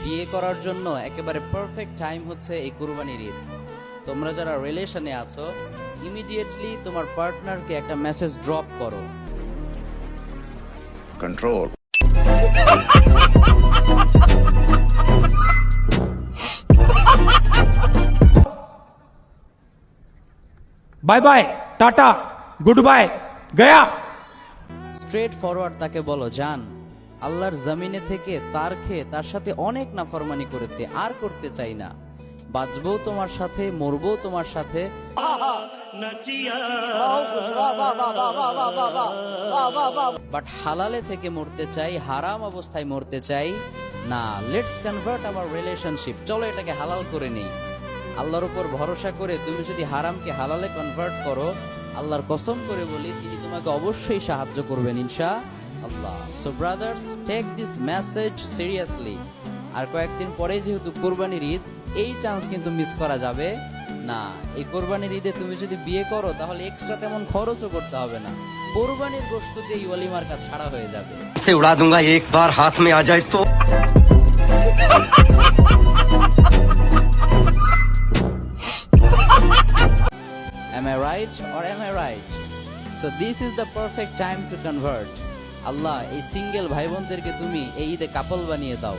বিয়ে করার জন্য একেবারে পারফেক্ট টাইম হচ্ছে এই কুরবানির ঈদ। তোমরা যারা রিলেশনে আছো ইমিডিয়েটলি তোমার পার্টনারকে একটা মেসেজ ড্রপ করো। Control bye bye tata good bye Gaya straight forward তাকে বলো জান আল্লাহর জমিনে থেকে তার খেয়ে তার সাথে অনেক নাফরমানি করেছে, আর করতে চাই না। বাঁচবও তোমার সাথে মরবো তোমার সাথে। বাট হালালে থেকে মরতে চাই, হারাম অবস্থায় মরতে চাই, না লেটস কনভার্ট আমার রিলেশনশিপ চলো এটাকে হালাল করে নেই। আল্লাহর উপর ভরসা করে তুমি যদি হারামকে হালালে কনভার্ট করো, আল্লাহর কসম করে বলি, তিনি তোমাকে অবশ্যই সাহায্য করবেন, ইনশা আল্লাহ। So brothers take this message seriously আর কয়েকদিন পরেই যেহেতু কোরবানির ঈদ এই চান্স কিন্তু মিস করা যাবে না। এই কোরবানির ঈদে তুমি যদি বিয়ে করো তাহলে এক্সট্রা তেমন খরচও করতে হবে না। কোরবানির গোস্ত দিয়ে ইওয়ালিমার কাজ ছাড়া হয়ে যাবে। সে উড়া দুঙ্গা একবার হাত মে আ যায় তো Am I right or am I right? So this is the perfect time to convert. আল্লাহ এই সিঙ্গেল ভাই বোনদেরকে তুমি এই ঈদে কাপল বানিয়ে দাও।